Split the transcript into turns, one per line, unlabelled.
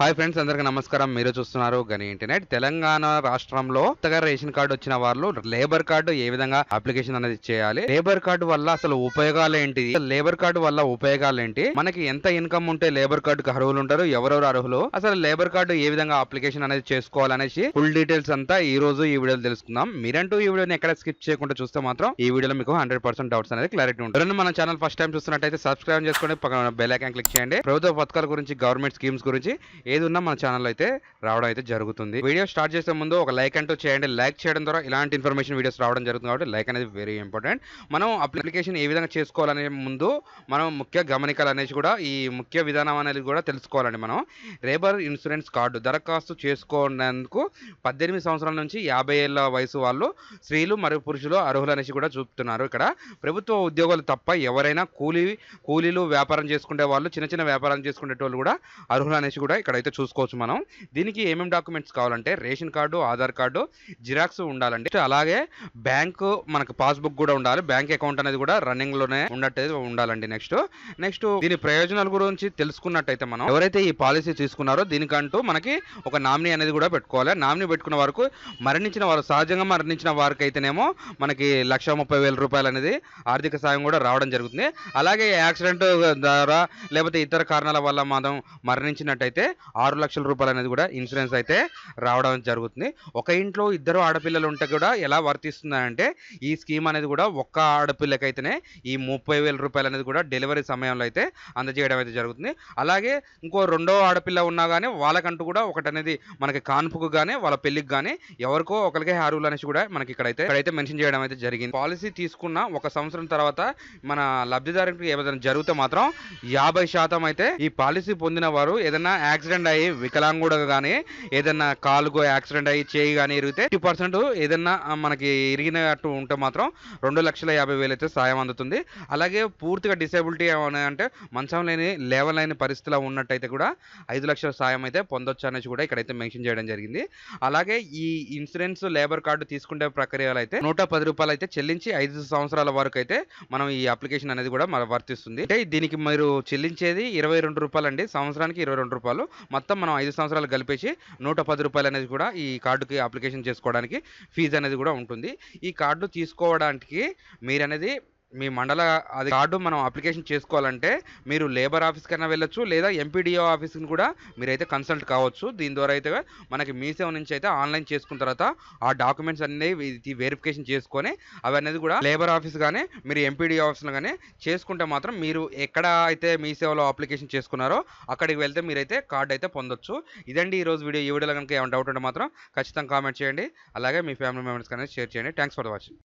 Hi friends అందరికీ నమస్కారం. మీరు చూస్తున్నారు గని ఇంటర్నెట్. తెలంగాణ రాష్ట్రంలో కొత్తగా రేషన్ కార్డు వచ్చిన వాళ్ళు లేబర్ కార్డు ఏ విధంగా అప్లికేషన్ అనేది చేయాలి? లేబర్ కార్డు వల్ల అసలు ఉపయోగాలు ఏంటి? లేబర్ కార్డు వల్ల ఉపయోగాలు ఏంటి? మనకి ఎంత ఇన్కమ్ ఉంటే లేబర్ కార్డుకి అర్హులు ఉంటారు? ఎవరెవరు అర్హులు? అసలు లేబర్ కార్డు ఏ విధంగా అప్లికేషన్ అనేది చేసుకోవాలనేసి ఫుల్ డీటెయిల్స్ అంతా ఈ రోజు ఈ వీడియోలో తెలుసుకుందాం. మీరంటూ ఈ వీడియోని ఎక్కడ స్కిప్ చేయకుండా చూస్తే మాత్రం ఈ వీడియోలో మీకు హండ్రెడ్ పర్సెంట్ డౌట్స్ అనేది క్లారిటీ ఉంటుంది. మన ఛానల్ ఫస్ట్ టైం చూస్తున్నట్టయితే సబ్స్క్రైబ్ చేసుకోండి పక్కన బెల్ ఐకాన్ క్లిక్ చేయండి. ప్రభుత్వ పథకాల గురించి గవర్నమెంట్ స్కీమ్స్ గురించి ఏది ఉన్నా మన ఛానల్ అయితే రావడం అయితే జరుగుతుంది. వీడియో స్టార్ట్ చేసే ముందు ఒక లైక్ అంటూ చేయండి. లైక్ చేయడం ద్వారా ఇలాంటి ఇన్ఫర్మేషన్ వీడియోస్ రావడం జరుగుతుంది కాబట్టి లైక్ అనేది వెరీ ఇంపార్టెంట్ మనం అప్లికేషన్ ఏ విధంగా చేసుకోవాలనే ముందు మనం ముఖ్య గమనికలు అనేసి కూడా ఈ ముఖ్య విధానం అనేది కూడా తెలుసుకోవాలండి మనం. లేబర్ ఇన్సూరెన్స్ కార్డు దరఖాస్తు చేసుకునేందుకు పద్దెనిమిది సంవత్సరాల నుంచి యాభై ఏళ్ళ వయసు వాళ్ళు స్త్రీలు మరియు పురుషులు అర్హులు అనేసి కూడా చూపుతున్నారు ఇక్కడ. ప్రభుత్వ ఉద్యోగులు తప్ప ఎవరైనా కూలీ కూలీలు వ్యాపారం చేసుకునే వాళ్ళు చిన్న చిన్న వ్యాపారం చేసుకునేటోళ్ళు కూడా అర్హులు అనేసి కూడా అయితే చూసుకోవచ్చు మనం. దీనికి ఏమేమి డాక్యుమెంట్స్ కావాలంటే ration card Aadhaar card xerox ఉండాలండి. అలాగే బ్యాంకు మనకు పాస్బుక్ కూడా ఉండాలి. బ్యాంక్ అకౌంట్ అనేది కూడా రన్నింగ్లోనే ఉన్నట్టు ఉండాలండి నెక్స్ట్. నెక్స్ట్ దీని ప్రయోజనాల గురించి తెలుసుకున్నట్టయితే మనం ఎవరైతే ఈ పాలసీ తీసుకున్నారో దీనికంటూ మనకి ఒక నామినీ అనేది కూడా పెట్టుకోవాలి. నామినీ పెట్టుకున్న వరకు మరణించిన వారు సహజంగా మరణించిన వారికి అయితేనేమో మనకి లక్ష ముప్పై వేల రూపాయలు అనేది ఆర్థిక సాయం కూడా రావడం జరుగుతుంది. అలాగే యాక్సిడెంట్ ద్వారా లేకపోతే ఇతర కారణాల వల్ల మనం మరణించినట్టయితే ఆరు లక్షల రూపాయలు అనేది కూడా ఇన్సూరెన్స్ అయితే రావడం జరుగుతుంది. ఒక ఇంట్లో ఇద్దరు ఆడపిల్లలు ఉంటే కూడా ఎలా వర్తిస్తుందంటే ఈ స్కీమ్ అనేది కూడా ఒక్క ఆడపిల్లకైతేనే ఈ ముప్పై వేల రూపాయలు అనేది కూడా డెలివరీ సమయంలో అయితే అందజేయడం అయితే జరుగుతుంది. అలాగే ఇంకో రెండో ఆడపిల్ల ఉన్నా కానీ వాళ్ళకంటూ కూడా ఒకటి అనేది మనకి కాన్పుకు కానీ వాళ్ళ పెళ్ళికి కానీ ఎవరికో ఒకరికే హారులు అనేసి కూడా మనకి ఇక్కడైతే ఇక్కడైతే మెన్షన్ చేయడం అయితే జరిగింది. పాలసీ తీసుకున్న ఒక సంవత్సరం తర్వాత మన లబ్ధిదారునికి ఏదైనా జరిగితే మాత్రం యాభై శాతం అయితే ఈ పాలసీ పొందిన వారు ఏదైనా యాక్సిడెంట్ అయ్యి వికలాంగుడు కానీ ఏదైనా కాలుగో యాక్సిడెంట్ అయ్యి చేయి కానీ ఇరిగితే ఫిఫ్టీ పర్సెంట్ ఏదైనా మనకి ఇరిగినట్టు ఉంటే మాత్రం రెండు లక్షల యాభై వేలు అయితే సాయం అందుతుంది. అలాగే పూర్తిగా డిసేబిలిటీ ఏమైనా అంటే మంచం లేని లేవలేని పరిస్థితిలో ఉన్నట్టయితే కూడా ఐదు లక్షల సాయం అయితే పొందొచ్చు అనేసి కూడా ఇక్కడైతే మెన్షన్ చేయడం జరిగింది. అలాగే ఈ ఇన్సూరెన్స్ లేబర్ కార్డు తీసుకునే ప్రక్రియలు అయితే నూట పది రూపాయలు అయితే చెల్లించి ఐదు సంవత్సరాల వరకు అయితే మనం ఈ అప్లికేషన్ అనేది కూడా వర్తిస్తుంది. అంటే దీనికి మీరు చెల్లించేది ఇరవై రెండు రూపాయలు అండి సంవత్సరానికి ఇరవై రెండు రూపాయలు. మొత్తం మనం ఐదు సంవత్సరాలు కలిపేసి నూట పది రూపాయలు అనేది కూడా ఈ కార్డుకి అప్లికేషన్ చేసుకోవడానికి ఫీజు అనేది కూడా ఉంటుంది. ఈ కార్డు తీసుకోవడానికి మీరు అనేది మీ మండల అది కార్డు మనం అప్లికేషన్ చేసుకోవాలంటే మీరు లేబర్ ఆఫీస్ కన్నా వెళ్ళొచ్చు లేదా ఎంపీడీఓ ఆఫీస్కి కూడా మీరైతే కన్సల్ట్ కావచ్చు. దీని ద్వారా అయితే మనకి మీ సేవ నుంచి అయితే ఆన్లైన్ చేసుకున్న తర్వాత ఆ డాక్యుమెంట్స్ అనేది వెరిఫికేషన్ చేసుకొని అవి అనేది కూడా లేబర్ ఆఫీస్ కానీ మీరు ఎంపీడీఓ ఆఫీస్లో కానీ చేసుకుంటే మాత్రం మీరు ఎక్కడ అయితే మీ సేవలో అప్లికేషన్ చేసుకున్నారో అక్కడికి వెళ్తే మీరైతే కార్డు అయితే పొందొచ్చు. ఇదండి ఈ రోజు వీడియో. ఈ వీడియోలో కనుక ఏమైనా డౌట్ ఉంటే మాత్రం ఖచ్చితంగా కామెంట్ చేయండి. అలాగే మీ ఫ్యామిలీ మెంబర్స్ కానీ షేర్ చేయండి. Thanks for watching